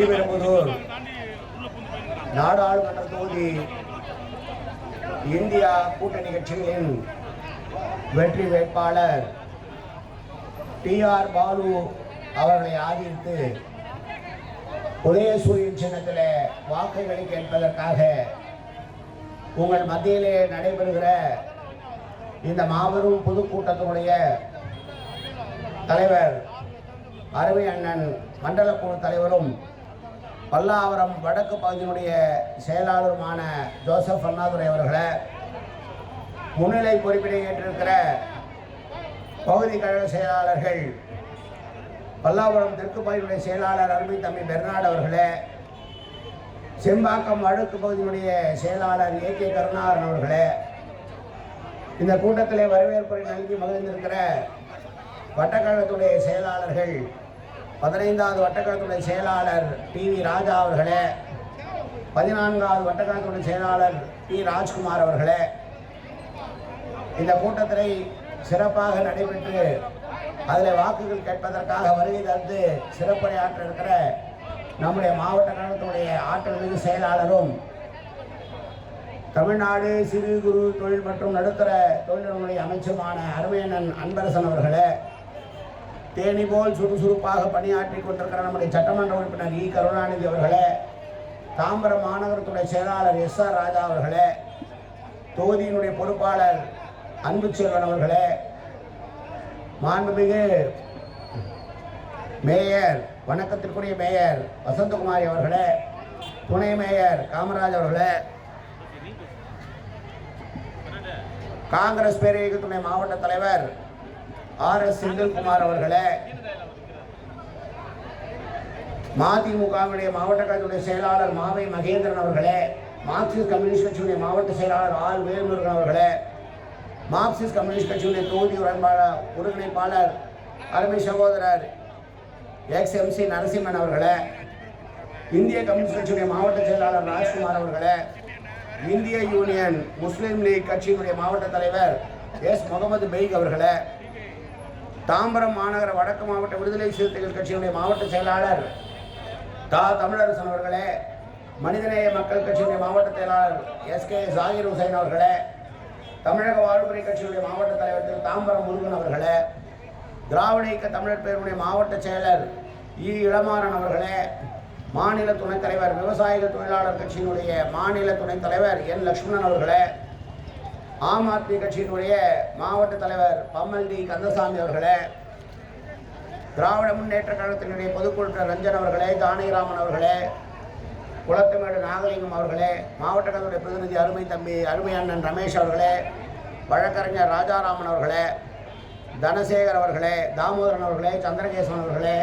ஸ்ரீபெரும்புதூர் நாடாளுமன்ற தொகுதி இந்தியா கூட்டணி கட்சிகளின் வெற்றி வேட்பாளர் டி ஆர் பாலு அவர்களை ஆதரித்து உதயசூரியன் சின்னத்தில் வாக்குகளை கேட்பதற்காக உங்கள் மத்தியிலே நடைபெறுகிற இந்த மாபெரும் பொதுக்கூட்டத்தினுடைய தலைவர் அருமை அண்ணன் மண்டல குழு தலைவரும் பல்லாவரம் வடக்கு பகுதியினுடைய செயலாளருமான ஜோசப் அண்ணாதுரை அவர்களை முன்னிலை பொறுப்பினை ஏற்றிருக்கிற பகுதி கழக செயலாளர்கள் பல்லாவரம் தெற்கு பகுதியினுடைய செயலாளர் அருமை தம்பி பெர்னாட் அவர்களே செம்பாக்கம் வடக்கு பகுதியினுடைய செயலாளர் ஏ கே கருணாகரன் அவர்களே இந்த கூட்டத்திலே வரவேற்புரை நல்கி மகிழ்ந்திருக்கிற வட்டக்கழகத்துடைய செயலாளர்கள் பதினைந்தாவது வட்டக்கழகத்துடைய செயலாளர் டி வி ராஜா அவர்களே பதினான்காவது வட்டக்கழகத்துடைய செயலாளர் டி ராஜ்குமார் அவர்களே இந்த கூட்டத்தினை சிறப்பாக நடைபெற்று அதில் வாக்குகள் கேட்பதற்காக வருகை தந்து சிறப்புரையாற்ற இருக்கிற நம்முடைய மாவட்ட கழகத்துடைய ஆற்றல் மிகு செயலாளரும் தமிழ்நாடு சிறு குறு தொழில் மற்றும் நடுத்தர தொழில்நுட்பங்களுடைய அமைச்சருமான அருமையண்ணன் அன்பரசன் அவர்களே தேனி போல் சுறுசுறுப்பாக பணியாற்றி கொண்டிருக்கிற நம்முடைய சட்டமன்ற உறுப்பினர் இ. கருணாநிதி அவர்களே தாம்பரம் மாநகரத்துடைய செயலாளர் எஸ். ஆர். ராஜா அவர்களே தொகுதியினுடைய பொறுப்பாளர் அன்புச்செல்வன் அவர்களே மாண்புமிகு மேயர் வணக்கத்திற்குரிய மேயர் வசந்தகுமாரி அவர்களே துணை மேயர் காமராஜ் அவர்களே காங்கிரஸ் பேரியக்கத்துடைய மாவட்ட தலைவர் ஆர் எஸ் செந்தில்குமார் அவர்களே. மதிமுகவுடைய மாவட்ட கழகத்துடைய செயலாளர் மாவை மகேந்திரன் அவர்களே. மார்க்சிஸ்ட் கம்யூனிஸ்ட் கட்சியுடைய மாவட்ட செயலாளர் ஆர் வேல்முருகன் அவர்களே. மார்க்சிஸ்ட் கம்யூனிஸ்ட் கட்சியுடைய தொகுதி உடன்பாளர் ஒருங்கிணைப்பாளர் அருமை சகோதரர் எக்ஸ் எம்சி நரசிம்மன் அவர்களே. இந்திய கம்யூனிஸ்ட் கட்சியுடைய மாவட்ட செயலாளர் ராஜ்குமார் அவர்களே. இந்திய யூனியன் முஸ்லீம் லீக் கட்சியினுடைய மாவட்ட தலைவர் எஸ் முகமது பெய்க் அவர்களே. தாம்பரம் மாநகர வடக்கு மாவட்ட விடுதலை சிறுத்தைகள் கட்சியினுடைய மாவட்ட செயலாளர் தா. தமிழரசன் அவர்களே மனிதநேய மக்கள் கட்சியினுடைய மாவட்ட செயலாளர் எஸ். கே. ஜாகிர் ஹுசைன் அவர்களே தமிழக வாழ்வுரை கட்சியினுடைய மாவட்ட தலைவர் திரு. தாம்பரம் முருகன் அவர்களே திராவிட இயக்க தமிழர் பேருடைய மாவட்ட செயலர் இ. இளமாறன் அவர்களே மாநில துணைத் தலைவர் விவசாயிகள் தொழிலாளர் கட்சியினுடைய மாநில துணைத் தலைவர் என். லக்ஷ்மணன் அவர்களே ஆம் ஆத்மி கட்சியினுடைய மாவட்ட தலைவர் பம்மல் டி கந்தசாமி அவர்களே திராவிட முன்னேற்ற கழகத்தினுடைய பொதுக்குழு ரஞ்சன் அவர்களே ஜானகிராமன் அவர்களே குளத்தமேடு நாகலிங்கம் அவர்களே மாவட்ட கழகத்துடைய பிரதிநிதி அருமை தம்பி அருமை அண்ணன் ரமேஷ் அவர்களே வழக்கறிஞர் ராஜாராமன் அவர்களே தனசேகர் அவர்களே தாமோதரன் அவர்களே சந்திரகேசன் அவர்களே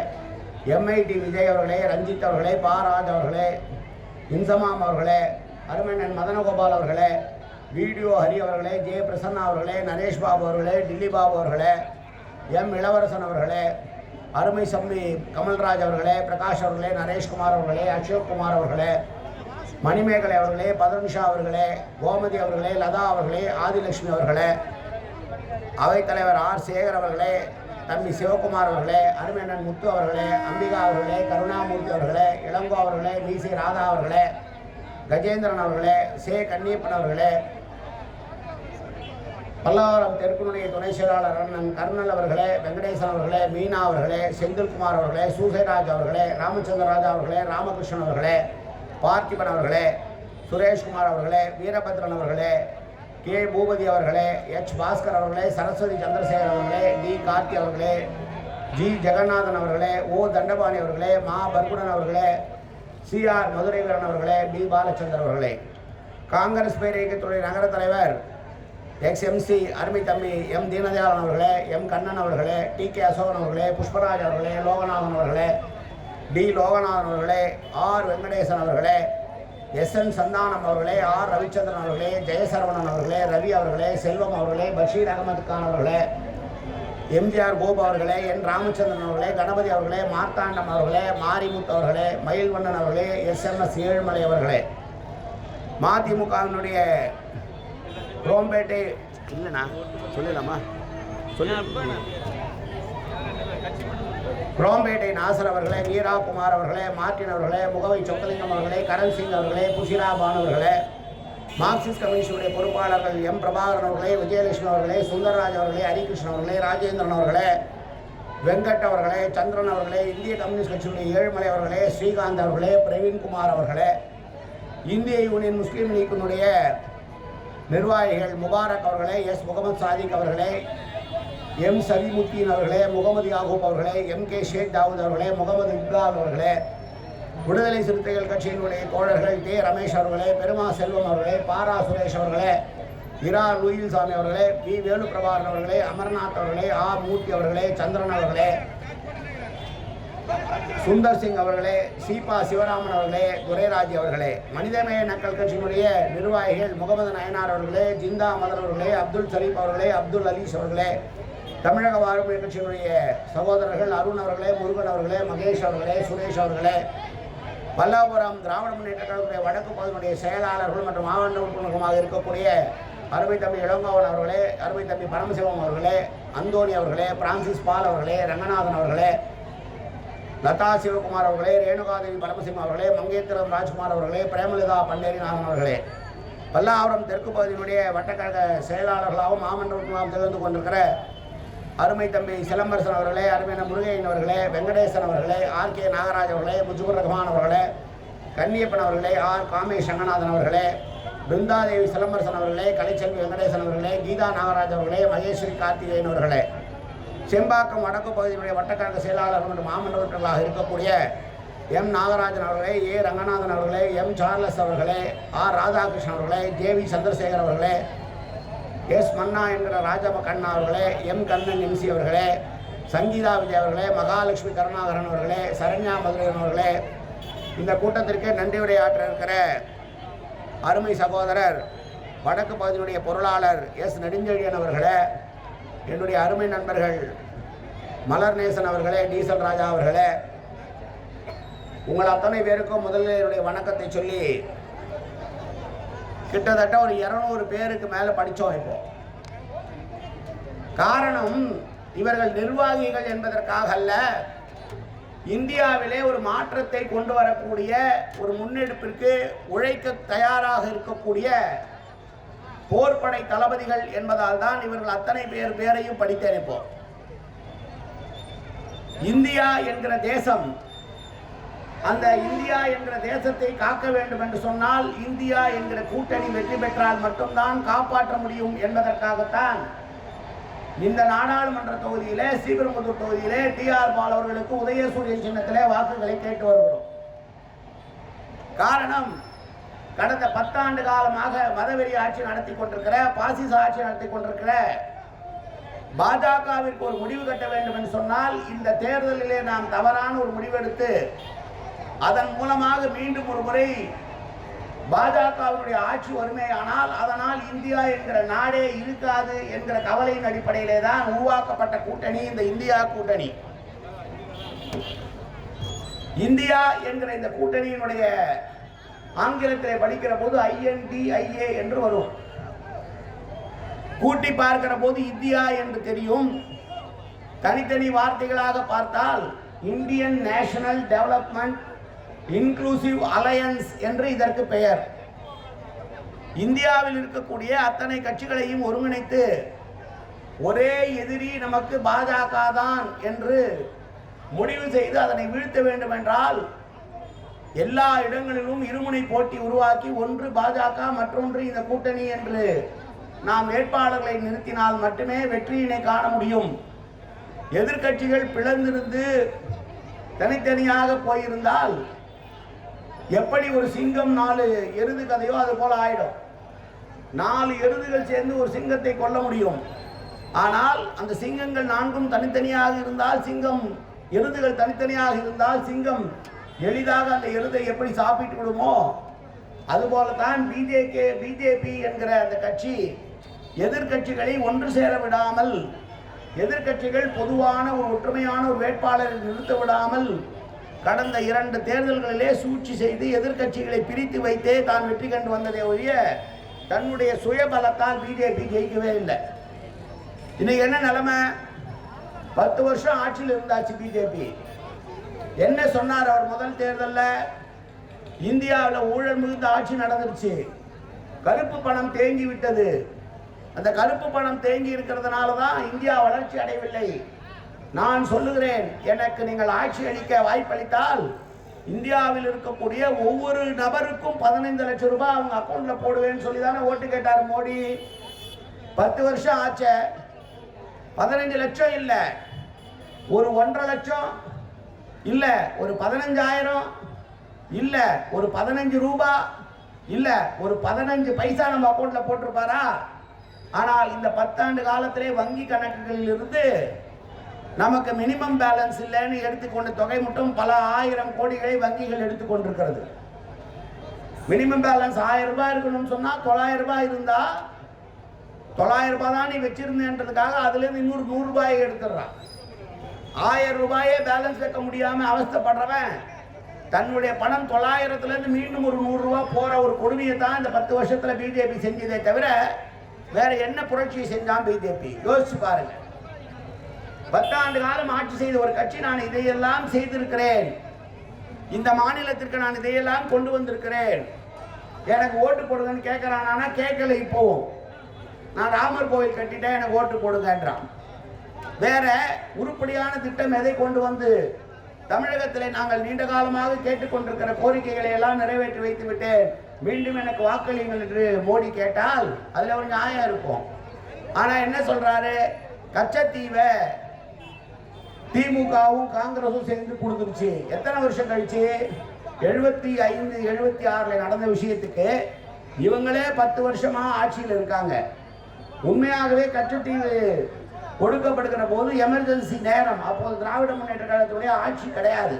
எம்ஐடி விஜய் அவர்களே ரஞ்சித் அவர்களே பாராஜ் அவர்களே இன்சமாம் அவர்களே அருமையண்ணன் மதனகோபால் அவர்களே வீடியோ ஹரி அவர்களே ஜெய பிரசன்னா அவர்களே நரேஷ் பாபு அவர்களே டில்லி பாபு அவர்களே எம் இளவரசன் அவர்களே அருமை சம்மி கமல்ராஜ் அவர்களே பிரகாஷ் அவர்களே நரேஷ்குமார் அவர்களே அசோக்குமார் அவர்களே மணிமேகலை அவர்களே பதன்ஷா அவர்களே கோமதி அவர்களே லதா அவர்களே ஆதிலட்சுமி அவர்களே அவைத்தலைவர் ஆர் சேகர் அவர்களே தம்பி சிவகுமார் அவர்களே அருமையண்ணன் முத்து அவர்களே அம்பிகா அவர்களே கருணாமூர்த்தி அவர்களே இளங்கோ அவர்களே சி ராதா அவர்களே கஜேந்திரன் அவர்களே சே கன்னியப்பன் அவர்களே பல்லாவரம் தெற்குனுடைய துணை செயலாளர் அண்ணன் கர்னல் அவர்களே வெங்கடேசன் அவர்களே மீனா அவர்களே செந்தில்குமார் அவர்களே சூசைராஜ் அவர்களே ராமச்சந்திர ராஜா அவர்களே ராமகிருஷ்ணன் அவர்களே பார்த்திபன் அவர்களே சுரேஷ்குமார் அவர்களே வீரபத்ரன் அவர்களே கே. பூபதி அவர்களே எச். பாஸ்கர் அவர்களே சரஸ்வதி சந்திரசேகர் அவர்களே டி. கார்த்தி அவர்களே ஜி. ஜெகநாதன் அவர்களே ஓ. தண்டபாணி அவர்களே மா. பர்குடன் அவர்களே சி. ஆர். மதுரைவரன் அவர்களே பி பாலச்சந்தர் அவர்களே. காங்கிரஸ் பேரியக்கத்துறை நகர தலைவர் எக்ஸ் எம்சி அருமை தம்பி எம் தீனதயாளன் அவர்களே எம் கண்ணன் அவர்களே டி கே அசோகன் அவர்களே புஷ்பராஜ் அவர்களே லோகநாதன் அவர்களே டி லோகநாதன் அவர்களே ஆர் வெங்கடேசன் அவர்களே எஸ் என் சந்தானம் அவர்களே ஆர் ரவிச்சந்திரன் அவர்களே ஜெயசரவணன் அவர்களே ரவி அவர்களே செல்வம் அவர்களே பஷீர் அகமது கான் அவர்களே எம்ஜிஆர் கோபு அவர்களே என் ராமச்சந்திரன் அவர்களே கணபதி அவர்களே மார்த்தாண்டம் அவர்களே மாரிமுத்து அவர்களே மயில்வண்ணன் அவர்களே எஸ் எம் எஸ் ஏழுமலை அவர்களே. மதிமுகவினுடைய குரோம்பேட்டை இல்லைண்ணா சொல்லலாமா? சொல்லு. குரோம்பேட்டை நாசர் அவர்களே மீரா குமார் அவர்களே மார்டின் அவர்களே முகவை சொக்கலிங்கம் அவர்களே கரண் சிங் அவர்களே புஷிரா பான் அவர்களே மார்க்சிஸ்ட் கம்யூனிஸ்டுடைய பொறுப்பாளர்கள் எம். பிரபாகரன் அவர்களே விஜயலட்சுமி அவர்களே சுந்தரராஜ் அவர்களே ஹரிகிருஷ்ணன் அவர்களே ராஜேந்திரன் அவர்களே வெங்கட் அவர்களே சந்திரன் அவர்களே இந்திய கம்யூனிஸ்ட் கட்சியுடைய ஏழுமலை அவர்களே ஸ்ரீகாந்த் அவர்களே பிரவீன்குமார் அவர்களே இந்திய யூனியன் முஸ்லீம் லீக்கினுடைய நிர்வாகிகள் முபாரக் அவர்களே எஸ். முகமது சாதிக் அவர்களே எம். சவிமுத்தீன் அவர்களே முகமது யாகூப் அவர்களே எம். கே. ஷேக் தாவூத் அவர்களே முகமது இக்பால் அவர்களே விடுதலை சிறுத்தைகள் கட்சியினுடைய தோழர்கள் கே. ரமேஷ் அவர்களே பெருமா செல்வம் அவர்களே பாரா சுரேஷ் அவர்களே இரா. லூயில்சாமி அவர்களே பி. வேணுபிரபாகரன் அவர்களே அமர்நாத் அவர்களே ஆ. மூர்த்தி அவர்களே சந்திரன் அவர்களே சுந்தர் சிங் அவர்களே சீபா சிவராமன் அவர்களே துரைராஜ் அவர்களே மனிதநேய நக்கல் கட்சியினுடைய நிர்வாகிகள் முகமது நயனார் அவர்களே ஜிந்தா மதர் அவர்களே அப்துல் சலீப் அவர்களே அப்துல் அலீஸ் அவர்களே தமிழக வாழ்வுரிமை கட்சியினுடைய சகோதரர்கள் அருண் அவர்களே முருகன் அவர்களே மகேஷ் அவர்களே சுரேஷ் அவர்களே பல்லாபுரம் திராவிட முன்னேற்ற கழகத்துடைய வடக்கு பகுதியினுடைய செயலாளர்கள் மற்றும் மாவட்ட உறுப்பினர்களுமாக இருக்கக்கூடிய அருமை தம்பி இளங்கோவன் அவர்களே அருமை தம்பி பரமசிவம் அவர்களே அந்தோணி அவர்களே பிரான்சிஸ் பால் அவர்களே ரங்கநாதன் அவர்களே லதா சிவகுமார் அவர்களே ரேணுகாதேவி பரமசிம்ம அவர்களே மங்கேத்திரம் ராஜ்குமார் அவர்களே பிரேமலதா பண்டேரிநாதன் அவர்களே. பல்லாவரம் தெற்கு பகுதியினுடைய வட்டக்கழக செயலாளர்களாகவும் மாமன்ற உறுப்பினராகவும் திகழ்ந்து கொண்டிருக்கிற அருமை தம்பி சிலம்பரசன் அவர்களே அருமையான முருகையன் அவர்களே வெங்கடேசன் அவர்களே ஆர் கே நாகராஜ் அவர்களே முஜிபுர் ரஹ்மான் அவர்களே கன்னியப்பன் அவர்களே ஆர் காமேஷ் ரங்கநாதன் அவர்களே பிருந்தாதேவி சிலம்பரசன் அவர்களே கலைச்செல்வி வெங்கடேசன் அவர்களே கீதா நாகராஜ் அவர்களே மகேஸ்வரி கார்த்திகேயன் அவர்களே. செம்பாக்கம் வடக்கு பகுதியினுடைய வட்டக்கழக செயலாளர் மற்றும் மாமன்றவர்களாக இருக்கக்கூடிய எம் நாகராஜன் அவர்களே ஏ ரங்கநாதன் அவர்களே எம் சார்லஸ் அவர்களே ஆர் ராதாகிருஷ்ணன் அவர்களே ஜே வி சந்திரசேகர் அவர்களே எஸ் மன்னா என்கிற ராஜப கண்ணா அவர்களே எம் கண்ணன் எம்சி அவர்களே சங்கீதா விஜய் அவர்களே மகாலட்சுமி கருணாகரன் அவர்களே சரண்யா மதுரையன் அவர்களே இந்த கூட்டத்திற்கு நன்றி உரையாற்ற இருக்கிற அருமை சகோதரர் வடக்கு பகுதியினுடைய பொருளாளர் எஸ் நெடுஞ்செழியன் அவர்களே என்னுடைய அருமை நண்பர்கள் மலர்நேசன் அவர்களே டீசல் ராஜா அவர்களே உங்கள் அத்தனை பேருக்கும் முதல்ல என்னுடைய வணக்கத்தை சொல்லி கிட்டத்தட்ட ஒரு இரநூறு பேருக்கு மேலே படித்தோம் இப்போ. காரணம் இவர்கள் நிர்வாகிகள் என்பதற்காக அல்ல இந்தியாவிலே ஒரு மாற்றத்தை கொண்டு வரக்கூடிய ஒரு முன்னெடுப்பிற்கு உழைக்க தயாராக இருக்கக்கூடிய போர்படை தளபதிகள் என்பதால் தான் இவர்கள் அத்தனை பேர் பேரையும் படித்தேன் இந்தியா என்கிற தேசம் அந்த இந்தியா என்கிற தேசத்தை காக்க வேண்டும் என்று சொன்னால் இந்தியா என்கிற கூட்டணி வெற்றி பெற்றால் மட்டும்தான் காப்பாற்ற முடியும் என்பதற்காகத்தான் இந்த நாடாளுமன்ற தொகுதியிலே ஸ்ரீபெரும்புதூர் தொகுதியிலே டி ஆர் பால் அவர்களுக்கு சின்னத்திலே வாக்குகளை கேட்டு வருகிறோம். காரணம் கடந்த பத்தாண்டு காலமாக மதவெறி ஆட்சி நடத்தி கொண்டிருக்கிற பாசிச ஆட்சி நடத்தி கொண்டிருக்கிற பாஜகவிற்கு ஒரு முடிவு கட்ட வேண்டும் என்று சொன்னால் இந்த தேர்தலிலே நாம் தவறான ஒரு முடிவெடுத்து அதன் மூலமாக மீண்டும் ஒரு முறை பாஜகவினுடைய ஆட்சி வறுமையானால் அதனால் இந்தியா என்கிற நாடே இருக்காது என்கிற கவலையின் அடிப்படையிலே தான் உருவாக்கப்பட்ட கூட்டணி இந்த இந்தியா கூட்டணி. இந்தியா என்கிற இந்த கூட்டணியினுடைய ஆங்கிலத்திலே படிக்கிற போது ஐஎன்டிஐஏ என்று வரும். கூட்டி பார்க்கிற போது இந்தியா என்று தெரியும். தனித்தனி வார்த்தைகளாக பார்த்தால் Indian national development inclusive alliance என்று இதற்கு பெயர். இந்தியாவில் இருக்கக்கூடிய அத்தனை கட்சிகளையும் ஒருங்கிணைத்து ஒரே எதிரி நமக்கு பாஜக தான் என்று முடிவு செய்து அதனை வீழ்த்த வேண்டும் என்றால் எல்லா இடங்களிலும் இருமுனை போட்டி உருவாக்கி ஒன்று பாஜக மற்றொன்று இந்த கூட்டணி என்று நாம் வேட்பாளர்களை நிறுத்தினால் மட்டுமே வெற்றியினை காண முடியும். எதிர்க்கட்சிகள் பிளந்திருந்து தனித்தனியாக போயிருந்தால் எப்படி ஒரு சிங்கம் நாலு எருது கதையோ அது போல ஆயிடும். நாலு எருதுகள் சேர்ந்து ஒரு சிங்கத்தை கொல்ல முடியும். ஆனால் அந்த சிங்கங்கள் நான்கும் தனித்தனியாக இருந்தால் சிங்கம் எருதுகள் தனித்தனியாக இருந்தால் சிங்கம் எளிதாக அந்த எருதை எப்படி சாப்பிட்டு விடுமோ அதுபோல தான் பிஜேகே பிஜேபி என்கிற அந்த கட்சி எதிர்க்கட்சிகளை ஒன்று சேர விடாமல் எதிர்க்கட்சிகள் பொதுவான ஒரு ஒற்றுமையான ஒரு வேட்பாளரை நிறுத்த விடாமல் கடந்த இரண்டு தேர்தல்களிலே சூழ்ச்சி செய்து எதிர்க்கட்சிகளை பிரித்து வைத்தே தான் வெற்றி கண்டு வந்ததே ஒழிய தன்னுடைய சுயபலத்தால் பிஜேபி ஜெயிக்கவே இல்லை. இன்னைக்கு என்ன நிலைமை? பத்து வருஷம் ஆட்சியில் இருந்தாச்சு பிஜேபி என்ன சொன்னார் அவர் முதல் தேர்தலில்? இந்தியாவில் ஊழல் மிகுந்த ஆட்சி நடந்துருச்சு. கருப்பு பணம் தேங்கி விட்டது. அந்த கருப்பு பணம் தேங்கி இருக்கிறதுனால தான் இந்தியா வளர்ச்சி அடையவில்லை. நான் சொல்லுகிறேன் எனக்கு நீங்கள் ஆட்சி அளிக்க வாய்ப்பளித்தால் இந்தியாவில் இருக்கக்கூடிய ஒவ்வொரு நபருக்கும் பதினைந்து லட்சம் ரூபாய் அவங்க அக்கௌண்ட்ல போடுவேன்னு சொல்லி தானே ஓட்டு கேட்டார் மோடி. பத்து வருஷம் ஆச்ச. பதினைஞ்சு லட்சம் இல்லை. ஒரு ஒன்றரை லட்சம் இல்லை ஒரு பதினஞ்சாயிரம் இல்லை ஒரு பதினஞ்சு ரூபா இல்லை ஒரு பதினஞ்சு பைசா நம்ம அக்கௌண்ட்டில் போட்டிருப்பாரா? ஆனால் இந்த பத்தாண்டு காலத்திலே வங்கி கணக்குகளில் இருந்து நமக்கு மினிமம் பேலன்ஸ் இல்லைன்னு எடுத்துக்கொண்ட தொகை மட்டும் பல ஆயிரம் கோடிகளை வங்கிகள் எடுத்துக்கொண்டிருக்கிறது. மினிமம் பேலன்ஸ் ஆயிரம் ரூபாய் இருக்கணும்னு சொன்னால் தொள்ளாயிரம் ரூபாய் இருந்தால் தொள்ளாயிரம் ரூபாய் தான் நீ வச்சிருந்தேன்றதுக்காக அதுலேருந்து இன்னொரு நூறுரூபாயை எடுத்துடுறான். ஆயிரம் ரூபாயே பேலன்ஸ் வைக்க முடியாம அவஸ்தைப்படுறவன் தன்னுடைய பணம் தொள்ளாயிரத்துல இருந்து மீண்டும் ஒரு நூறு போகிற போற ஒரு கொடுமையை தான் இந்த பத்து வருஷத்துல பிஜேபி செஞ்சதே தவிர வேற என்ன புரட்சியை செஞ்சான் பிஜேபி யோசிச்சு பாருங்க. பத்தாண்டு காலம் ஆட்சி செய்த ஒரு கட்சி நான் இதையெல்லாம் செய்திருக்கிறேன். இந்த மாநிலத்திற்கு நான் இதையெல்லாம் கொண்டு வந்திருக்கிறேன். எனக்கு ஓட்டு போடுங்கன்னு கேட்கறான் ஆனா கேட்கல இப்போவும். நான் ராமர் கோவில் கட்டிட்டேன் எனக்கு ஓட்டு போடுங்கன்றான். வேற உருப்படியான திட்டம் எதை கொண்டு வந்து தமிழகத்தில் நாங்கள் நீண்ட காலமாக கேட்டுக்கொண்டிருக்கிற கோரிக்கைகளை எல்லாம் நிறைவேற்றி வைத்து விட்டேன். மீண்டும் எனக்கு வாக்களியுங்கள் என்று மோடி கேட்டால் அதுல ஒரு நியாயம் இருக்கும். ஆனா என்ன சொல்றாரு? கச்சத்தீவை திமுகவும் காங்கிரஸும் சேர்ந்து கொடுத்துருச்சு. எத்தனை வருஷம் கழிச்சு? எழுபத்தி ஐந்து எழுபத்தி ஆறுல நடந்த விஷயத்துக்கு இவங்களே பத்து வருஷமா ஆட்சியில் இருக்காங்க. உண்மையாகவே கச்சத்தீவு கொடுக்கப்படுகிற போது எமர்ஜென்சி நேரம். அப்போது திராவிட முன்னேற்ற கழகத்துடைய ஆட்சி கிடையாது.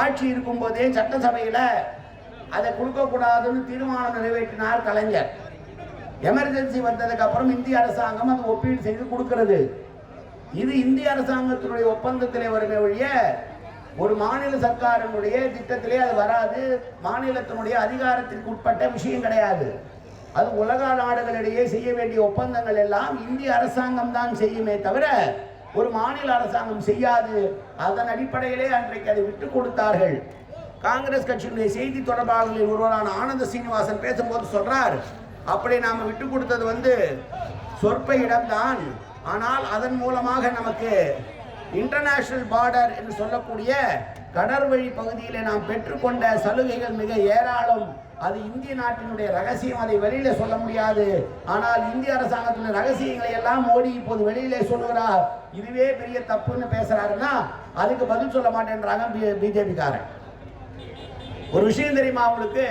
ஆட்சி இருக்கும்போதே சட்டசபையில் அதை கொடுக்கக்கூடாதுன்னு தீர்மானம் நிறைவேற்றினார் கலைஞர். எமர்ஜென்சி வந்ததுக்கு அப்புறம் இந்திய அரசாங்கம் அது ஒப்பீடு செய்து கொடுக்கிறது. இது இந்திய அரசாங்கத்தினுடைய ஒப்பந்தத்திலே வருமே ஒழிய ஒரு மாநில சர்க்காரினுடைய திட்டத்திலே அது வராது. மாநிலத்தினுடைய அதிகாரத்திற்கு உட்பட்ட விஷயம் கிடையாது. அது உலக நாடுகளிடையே செய்ய வேண்டிய ஒப்பந்தங்கள் எல்லாம் இந்திய அரசாங்கம் தான் செய்யுமே தவிர ஒரு மாநில அரசாங்கம் செய்யாது. அதன் அடிப்படையிலே அன்றைக்கு அதை விட்டு கொடுத்தார்கள். காங்கிரஸ் கட்சியினுடைய செய்தி தொடர்பாளர்களில் ஒருவரான ஆனந்த சீனிவாசன் பேசும்போது சொல்றார் அப்படி நாம விட்டு கொடுத்தது வந்து சொற்ப இடம்தான். ஆனால் அதன் மூலமாக நமக்கு இன்டர்நேஷனல் பார்டர் என்று சொல்லக்கூடிய கடற்வழி பகுதியிலே நாம் பெற்றுக்கொண்ட சலுகைகள் மிக ஏராளம். அது இந்திய நாட்டினுடைய ரகசியம். அதை வெளியில சொல்ல முடியாது. ஆனால் இந்திய அரசாங்கத்தினுடைய ரகசியங்களை எல்லாம் மோடி இப்போது வெளியிலே சொல்லுகிறார். இதுவே பெரிய தப்புன்னு பேசுறாருன்னா அதுக்கு பதில் சொல்ல மாட்டேன்றாங்க பிஜேபிக்காரன். ஒரு விஷயம் தெரியுமா அவங்களுக்கு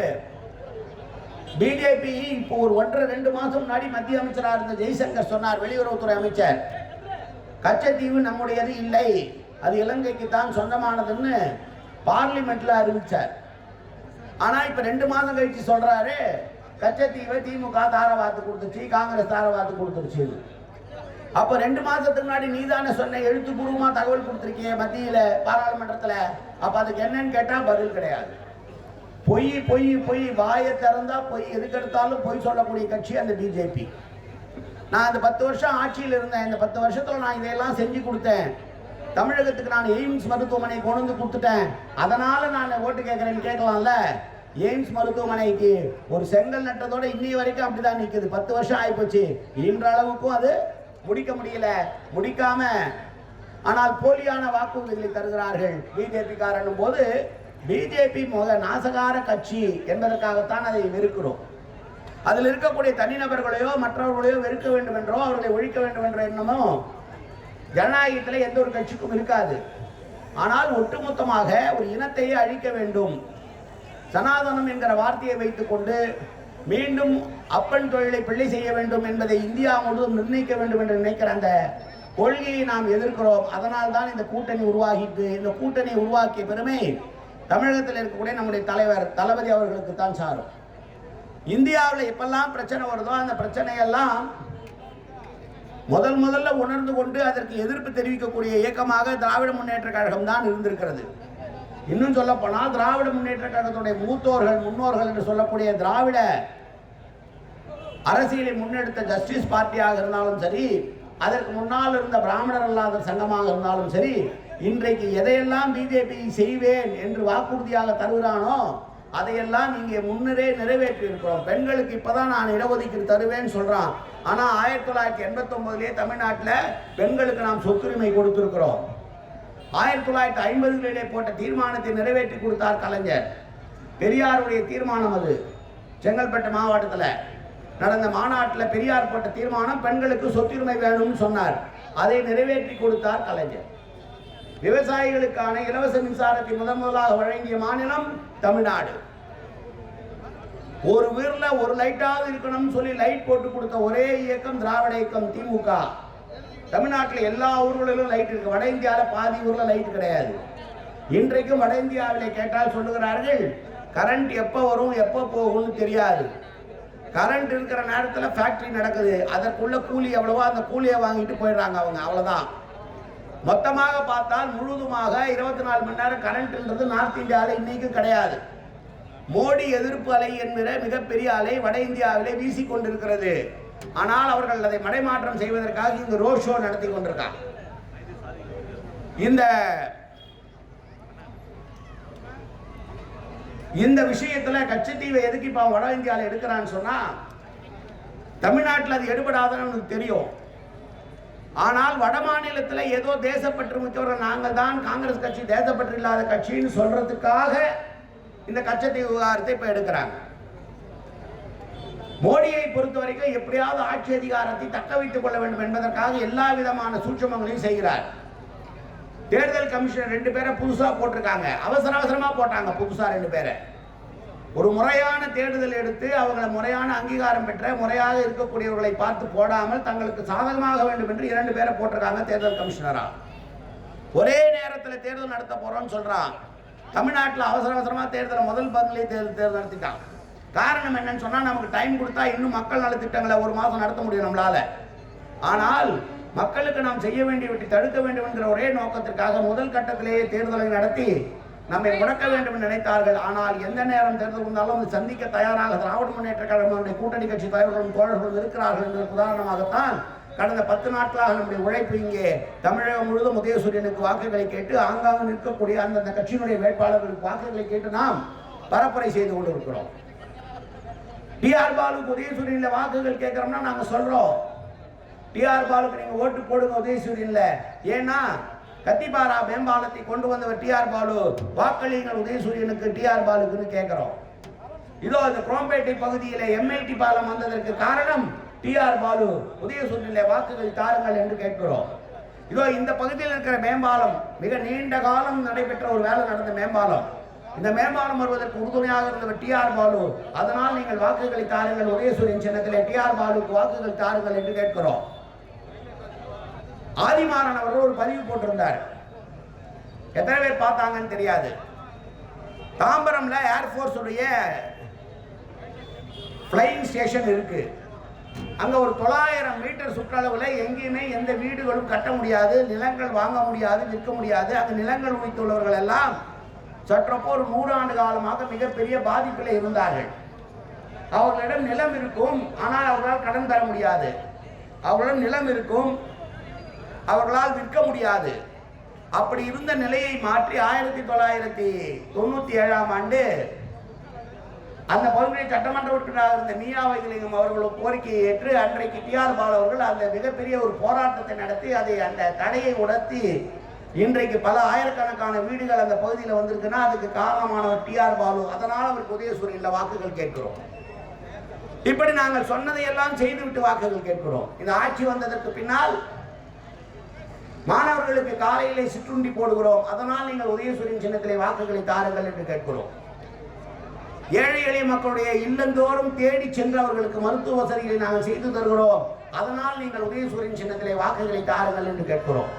பிஜேபி இப்போ ஒரு ஒன்றரை ரெண்டு மாசம் முன்னாடி மத்திய அமைச்சராக இருந்த ஜெய்சங்கர் சொன்னார் வெளியுறவுத்துறை அமைச்சர். கச்சத்தீவு நம்முடையது இல்லை. அது இலங்கைக்கு தான் சொந்தமானதுன்னு பார்லிமெண்ட்ல அறிவிச்சார். ஆனா இப்ப ரெண்டு மாதம் கழிச்சு சொல்றாரு கச்சத்தீவை திமுக தாரவாத்து கொடுத்துச்சு காங்கிரஸ் தாரவாத்து கொடுத்துருச்சு. அப்ப ரெண்டு மாசத்துக்கு முன்னாடி நீதானே சொன்ன எழுத்துப்பூர்வமா தகவல் கொடுத்துருக்கிய மத்தியில பாராளுமன்றத்துல. அப்ப அதுக்கு என்னன்னு கேட்டா பதில் கிடையாது. பொய் பொய் பொய் வாயை திறந்தா பொய் எதுக்கெடுத்தாலும் பொய் சொல்லக்கூடிய கட்சி அந்த பிஜேபி நான் அந்த பத்து வருஷம் ஆட்சியில் இருந்தேன். இந்த பத்து வருஷத்துல நான் இதையெல்லாம் செஞ்சு கொடுத்தேன். தமிழகத்துக்கு நான் எய்ம்ஸ் மருத்துவமனை கொண்டு வந்து கொடுத்துட்டேன். அதனால நான் ஓட்டு கேட்கறேன்னு கேட்கலாம்ல? எய்ம்ஸ் மருத்துவமனைக்கு ஒரு செங்கல் நட்டதோட இன்னி வரைக்கும் அப்படிதான் நிற்குது பத்து வருஷம் ஆயிப்போச்சு. இன்றளவுக்கும் அது முடிக்க முடியல. முடிக்காம ஆனால் போலியான வாக்குறுதிகளை தருகிறார்கள் பிஜேபிக்காரன் போது பிஜேபி முக நாசகார கட்சி என்பதற்காகத்தான் அதை வெறுக்கிறோம். அதில் இருக்கக்கூடிய தனிநபர்களையோ மற்றவர்களையோ வெறுக்க வேண்டும் என்றோ அவர்களை ஒழிக்க வேண்டும் என்ற எண்ணமோ ஜனநாயகத்தில் எந்த ஒரு கட்சிக்கும் இருக்காது. ஆனால் ஒட்டுமொத்தமாக ஒரு இனத்தையே அழிக்க வேண்டும். சனாதனம் என்கிற வார்த்தையை வைத்துக்கொண்டு மீண்டும் அப்பன் தொழிலை பிள்ளை செய்ய வேண்டும் என்பதை இந்தியா முழுவதும் நிர்ணயிக்க வேண்டும் என்று நினைக்கிற அந்த கொள்கையை நாம் எதிர்க்கிறோம். அதனால் தான் இந்த கூட்டணி உருவாகிட்டு இந்த கூட்டணி உருவாக்கிய பெருமை தமிழகத்தில் இருக்கக்கூடிய நம்முடைய தலைவர் தளபதி அவர்களுக்கு தான் சாரும். இந்தியாவில் எப்பெல்லாம் பிரச்சனை வருதோ அந்த பிரச்சனையெல்லாம் முதல் முதல்ல உணர்ந்து கொண்டு அதற்கு எதிர்ப்பு தெரிவிக்கக்கூடிய இயக்கமாக திராவிட முன்னேற்ற கழகம் தான் இருந்திருக்கிறது. இன்னும் சொல்லப்போனால் திராவிட முன்னேற்ற கழகத்துடைய மூத்தோர்கள் முன்னோர்கள் என்று சொல்லக்கூடிய திராவிட அரசியலை முன்னெடுத்த ஜஸ்டிஸ் பார்ட்டியாக இருந்தாலும் சரி அதற்கு முன்னால் இருந்த பிராமணர் அல்லாத சங்கமாக இருந்தாலும் சரி இன்றைக்கு எதையெல்லாம் பிஜேபி செய்வேன் என்று வாக்குறுதியாக தருகிறானோ அதையெல்லாம் இங்கே முன்னரே நிறைவேற்றி இருக்கிறோம் பெண்களுக்கு இப்போதான் நான் இடஒதுக்கீடு தருவேன்னு சொல்கிறான் ஆனால் ஆயிரத்தி தொள்ளாயிரத்தி எண்பத்தொம்போதுலேயே தமிழ்நாட்டில் பெண்களுக்கு நாம் சொத்துரிமை கொடுத்துருக்குறோம். ஆயிரத்தி தொள்ளாயிரத்தி ஐம்பதுகளிலே போட்ட தீர்மானத்தை நிறைவேற்றி கொடுத்தார் கலைஞர். பெரியாருடைய தீர்மானம் அது. செங்கல்பட்டு மாவட்டத்தில் நடந்த மாநாட்டில் பெரியார் போட்ட தீர்மானம் பெண்களுக்கு சொத்துரிமை வேணும்னு சொன்னார். அதை நிறைவேற்றி கொடுத்தார் கலைஞர். விவசாயிகளுக்கான இலவச மின்சாரத்தை முதன் முதலாக வழங்கிய மாநிலம் தமிழ்நாடு. ஒரு வீரில் ஒரு லைட்டாவது இருக்கணும்னு சொல்லி லைட் போட்டு கொடுத்த ஒரே இயக்கம் திராவிட இயக்கம் திமுக. தமிழ்நாட்டில் எல்லா ஊர்களிலும் லைட் இருக்கு. வட இந்தியாவில் பாதி ஊரில் லைட் கிடையாது. இன்றைக்கும் வட இந்தியாவிலே கேட்டால் சொல்லுகிறார்கள் கரண்ட் எப்போ வரும் எப்போ போகும்னு தெரியாது. கரண்ட் இருக்கிற நேரத்தில் ஃபேக்டரி நடக்குது. அதற்குள்ள கூலி எவ்வளவோ அந்த கூலியை வாங்கிட்டு போயிடுறாங்க அவங்க. அவ்வளோதான் மொத்தமாக பார்த்தால் முழுவதுமாக இருபத்தி நாலு மணி நேரம் கரண்ட்ன்றது நார்த் இந்தியாவில் இன்னைக்கு கிடையாது. மோடி எதிர்ப்பு அலை என்கிற மிகப்பெரிய அலை வட இந்தியாவிலே வீசிக்கொண்டிருக்கிறது ஆனால் அவர்கள் அதை மடைமாற்றம் செய்வதற்காக இங்கு ரோட் ஷோ நடத்தி கொண்டிருக்காங்க இந்த இந்த விஷயத்துல கச்சத்தீவை எதுக்கு இப்போ வட இந்தியாவில் எடுக்கிறான்னு சொன்னா தமிழ்நாட்டில் அது எடுபடாதுன்னு தெரியும். ஆனால் வட மாநிலத்தில் ஏதோ தேசப்பற்று மிக்கவர்கள் நாங்கள் தான் காங்கிரஸ் கட்சி தேசப்பற்று இல்லாத கட்சின்னு சொல்றதுக்காக இந்த கச்சத்தை விவகாரத்தை இப்போ எடுக்கிறாங்க. மோடியை பொறுத்த வரைக்கும் எப்படியாவது ஆட்சி அதிகாரத்தை தக்க வைத்துக் கொள்ள வேண்டும் என்பதற்காக எல்லா விதமான சூட்சமங்களையும் செய்கிறார். தேர்தல் கமிஷனர் ரெண்டு பேரை புதுசாக போட்டிருக்காங்க. அவசர அவசரமாக போட்டாங்க புதுசாக ரெண்டு பேரை. ஒரு முறையான தேடுதல் எடுத்து அவங்களை முறையான அங்கீகாரம் பெற்ற முறையாக இருக்கக்கூடியவர்களை பார்த்து போடாமல் தங்களுக்கு சாதகமாக வேண்டும் என்று இரண்டு பேரை போட்டிருக்காங்க தேர்தல் கமிஷனரா. ஒரே நேரத்தில் தேர்தல் நடத்த போறோம்னு சொல்றான் தமிழ்நாட்டில் அவசர அவசரமாக தேர்தலை முதல் பங்கிலே தேர்தல் தேர்தல் நடத்திட்டான். காரணம் என்னன்னு சொன்னால் நமக்கு டைம் கொடுத்தா இன்னும் மக்கள் நலத்திட்டங்களை ஒரு மாதம் நடத்த முடியும் நம்மளால. ஆனால் மக்களுக்கு நாம் செய்ய வேண்டியவற்றை தடுக்க வேண்டும் என்கிற ஒரே நோக்கத்திற்காக முதல் கட்டத்திலேயே தேர்தலை நடத்தி நம்மை முடக்க வேண்டும் நினைத்தார்கள். ஆனால் எந்த நேரம் தேர்தல் வந்தாலும் சந்திக்க தயாராக திராவிட முன்னேற்ற கழகங்களுடைய கூட்டணி கட்சி தலைவர்களும் தோழர்களும் இருக்கிறார்கள் என்பதற்கு உதாரணமாகத்தான் கடந்த பத்து நாட்களாக நம்முடைய உழைப்பு இங்கே தமிழகம் முழுவதும் உதயசூரியனுக்கு வாக்குகளை கேட்டு ஆங்காங்கு நிற்கக்கூடிய அந்தந்த கட்சியினுடைய வேட்பாளர்களுக்கு வாக்குகளை கேட்டு நாம் பரப்புரை செய்து கொண்டிருக்கிறோம். டிஆர் பாலுக்கு உதயசூரியனில் வாக்குகள் கேட்குறோம்னா நாங்கள் சொல்றோம். டிஆர் பாலுக்கு நீங்க ஓட்டு போடுங்க உதயசூரியன்ல. ஏன்னா கத்திபாரா மேம்பாலத்தை கொண்டு வந்தவர் டிஆர் பாலு. வாக்களிங்கள் உதயசூரியனுக்கு டிஆர் பாலுக்குன்னு கேட்குறோம். இதோ இந்த குரோம்பேட்டை பகுதியில் எம்ஐடி பாலம் வந்ததற்கு காரணம் டிஆர் பாலு. உதயசூரியனில் வாக்குகள் தாருங்கள் என்று கேட்கிறோம். இதோ இந்த பகுதியில் இருக்கிற மேம்பாலம் மிக நீண்ட காலம் நடைபெற்ற ஒரு வேலை நடந்த மேம்பாலம். இந்த மேம்பாலம் வருவதற்கு உறுதுணையாக இருந்தவர் டிஆர் பாலு. அதனால் நீங்கள் வாக்குகளை தாருங்கள். உதயசூரியன் சின்னத்திலே டிஆர் பாலுக்கு வாக்குகள் தாருங்கள் என்று கேட்கிறோம். ஆதிமாறன் அவர்கள் ஒரு பதிவு போட்டிருந்தார். எத்தனை பேர் பார்த்தாங்கன்னு தெரியாது. தாம்பரம்ல ஏர்ஃபோர்ஸ் உடைய ஃப்ளைங் ஸ்டேஷன் இருக்கு. அங்க ஒரு தொள்ளாயிரம் மீட்டர் சுற்றளவுல எங்கேயுமே எந்த வீடுகளும் கட்ட முடியாது நிலங்கள் வாங்க முடியாது விற்க முடியாது. அந்த நிலங்கள் உழைத்துள்ளவர்கள் எல்லாம் சற்றப்போ ஒரு நூறாண்டு காலமாக மிகப்பெரிய பாதிப்பில் இருந்தார்கள். அவர்களிடம் நிலம் இருக்கும் ஆனால் அவர்களால் கடன் தர முடியாது. அவர்களிடம் நிலம் இருக்கும் அவர்களால் விற்க முடியாது. அப்படி இருந்த நிலையை மாற்றி ஆயிரத்தி தொள்ளாயிரத்தி தொண்ணூத்தி ஏழாம் ஆண்டு அந்த பகுதியை சட்டமன்ற உறுப்பினராக இருந்த மீயா வைத்திலிங்கம் அவர்களும் கோரிக்கையை ஏற்று அன்றைக்கு டிஆர் பால் அவர்கள் அந்த மிகப்பெரிய ஒரு போராட்டத்தை நடத்தி அதை அந்த தடையை உணர்த்தி இன்றைக்கு பல ஆயிரக்கணக்கான வீடுகள் அந்த பகுதியில் வந்திருக்குன்னா அதுக்கு காரணமானவர் டிஆர் பாலு. அதனால் அவருக்கு உதயசூரியனில் வாக்குகள் கேட்கிறோம். இப்படி நாங்கள் சொன்னதையெல்லாம் செய்துவிட்டு வாக்குகள் கேட்கிறோம். இந்த ஆட்சி வந்ததற்கு பின்னால் மாணவர்களுக்கு காலையிலே சிற்றுண்டி போடுகிறோம். அதனால் நீங்கள் உதயசூரியன் சின்னத்திலே வாக்குகளை தாருங்கள் என்று கேட்கிறோம். ஏழை எளிய மக்களுடைய இல்லந்தோறும் தேடி சென்று அவர்களுக்கு மருத்துவ வசதிகளை நாங்கள் செய்து தருகிறோம். அதனால் நீங்கள் உதயசூரியன் சின்னத்திலே வாக்குகளை தாருங்கள் என்று கேட்கிறோம்.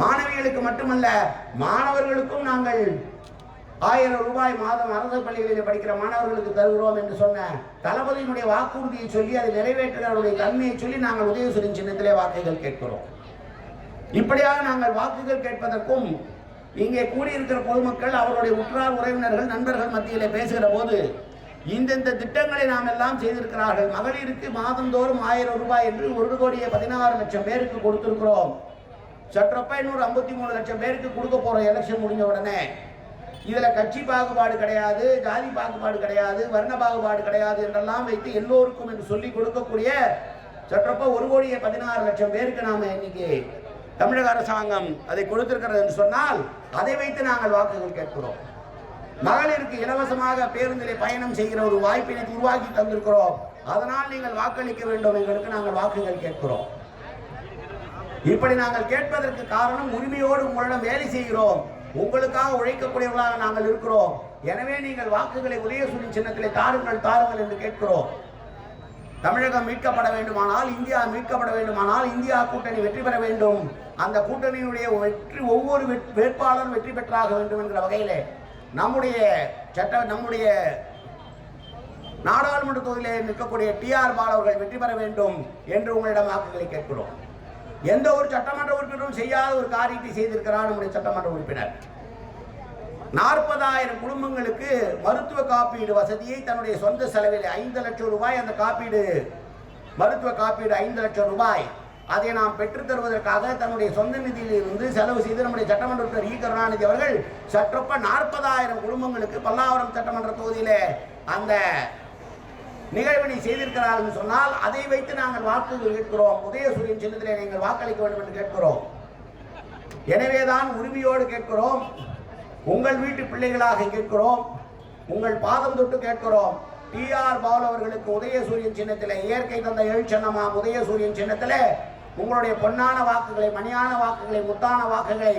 மாணவிகளுக்கு மட்டுமல்ல மாணவர்களுக்கும் நாங்கள் ஆயிரம் ரூபாய் மாதம் அரசு பள்ளிகளில் படிக்கிற மாணவர்களுக்கு தருகிறோம் என்று சொன்ன தளபதியினுடைய வாக்குறுதியை சொல்லி அதை நிறைவேற்றுகிறவருடைய தன்மையை சொல்லி நாங்கள் உதயசூரியன் சின்னத்திலே வாக்குகள் கேட்கிறோம். இப்படியாக நாங்கள் வாக்குகள் கேட்பதற்கும் இங்கே கூடியிருக்கிற பொதுமக்கள் அவருடைய உற்றார் உறவினர்கள் நண்பர்கள் மத்தியிலே பேசுகிற போது இந்தந்த திட்டங்களை நாம் எல்லாம் செய்திருக்கிறார்கள். மகளிருக்கு மாதந்தோறும் ஆயிரம் ரூபாய் என்று ஒரு கோடியே பதினாறு லட்சம் பேருக்கு கொடுத்திருக்கிறோம். சற்றப்ப இன்னொரு ஐம்பத்தி மூணு லட்சம் பேருக்கு கொடுக்க போகிற எலெக்ஷன் முடிஞ்ச உடனே இதில் கட்சி பாகுபாடு கிடையாது ஜாதி பாகுபாடு கிடையாது வர்ண பாகுபாடு கிடையாது என்றெல்லாம் வைத்து எல்லோருக்கும் என்று சொல்லி கொடுக்கக்கூடிய சற்றப்ப ஒரு கோடியே பதினாறு லட்சம் பேருக்கு நாம் இன்னைக்கு தமிழக அரசாங்கம் அதை கொடுத்திருக்கிறது என்று சொன்னால் அதை வைத்து நாங்கள் வாக்குகள் கேட்கிறோம். மகளிருக்கு இலவசமாக பேருந்திலே பயணம் செய்கிற ஒரு வாய்ப்பினை உருவாக்கி தந்திருக்கிறோம். அதனால் நீங்கள் வாக்களிக்க வேண்டும் எங்களுக்கு நாங்கள் வாக்குகள் கேட்கிறோம். இப்படி நாங்கள் கேட்பதற்கு காரணம் உரிமையோடு உங்களிடம் வேலை செய்கிறோம். உங்களுக்காக உழைக்கக்கூடியவர்களாக நாங்கள் இருக்கிறோம். எனவே நீங்கள் வாக்குகளை உதயசூரி சின்னத்திலே தாருங்கள் தாருங்கள் என்று கேட்கிறோம். தமிழகம் மீட்கப்பட வேண்டுமானால் இந்தியா மீட்கப்பட வேண்டுமானால் இந்தியா கூட்டணி வெற்றி பெற வேண்டும். அந்த கூட்டணியினுடைய வெற்றி ஒவ்வொரு வேட்பாளரும் வெற்றி பெற்றாக வேண்டும் என்கிற வகையில் நம்முடைய சட்ட நம்முடைய நாடாளுமன்ற தொகுதியிலே நிற்கக்கூடிய டிஆர் பால் அவர்கள் வெற்றி பெற வேண்டும் என்று உங்களிடம் வாக்குகளை கேட்கிறோம். எந்த ஒரு சட்டமன்ற உறுப்பினரும் செய்யாத ஒரு காரியத்தை செய்திருக்கிறார் நம்முடைய சட்டமன்ற உறுப்பினர். நாற்பதாயிரம் குடும்பங்களுக்கு மருத்துவ காப்பீடு வசதியை தன்னுடைய சொந்த செலவில் ஐந்து லட்சம் ரூபாய் அந்த காப்பீடு மருத்துவ காப்பீடு ஐந்து லட்சம் ரூபாய். அதை நாம் பெற்றுத் தருவதற்காக தன்னுடைய சொந்த நிதியில் இருந்து செலவு செய்து நம்முடைய சட்டமன்ற உறுப்பினர் ஈ கருணாநிதி அவர்கள் சற்றொப்ப நாற்பதாயிரம் குடும்பங்களுக்கு பல்லாவரம் சட்டமன்ற தொகுதியில் அந்த நிகழ்வினை செய்திருக்கிறார்கள் சொன்னால் அதை வைத்து நாங்கள் வாக்குகள் கேட்கிறோம். உதயசூரியன் சின்னத்திலே நீங்கள் வாக்களிக்க வேண்டும் என்று கேட்கிறோம். எனவேதான் உரிமையோடு கேட்கிறோம். உங்கள் வீட்டு பிள்ளைகளாக கேட்கிறோம். உங்கள் பாதம் தொட்டு கேட்கிறோம். டிஆர் பால் அவர்களுக்கு உதயசூரியன் சின்னத்தில் இயற்கை தந்த எழுச்சன்னமா உதயசூரியன் சின்னத்தில் உங்களுடைய பொன்னான வாக்குகளை மணியான வாக்குகளை முத்தான வாக்குகளை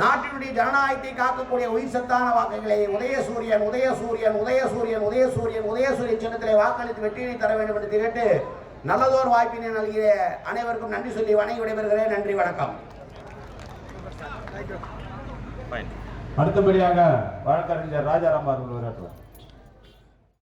நாட்டினுடைய ஜனநாயகத்தை காக்கக்கூடிய உயிர் சத்தான வாக்குகளை உதயசூரியன் உதயசூரியன் உதயசூரியன் உதயசூரியன் உதயசூரியன் சின்னத்திலே வாக்களித்து வெற்றியை தர வேண்டும் என்று கேட்டு நல்லதோர் வாய்ப்பினை நல்கிய அனைவருக்கும் நன்றி சொல்லி வணங்கி விடைபெறுகிறேன் நன்றி வணக்கம். அடுத்தபடியாக வழக்கறிஞர் ராஜாராம் அவர்கள் உரையாற்றுவார்.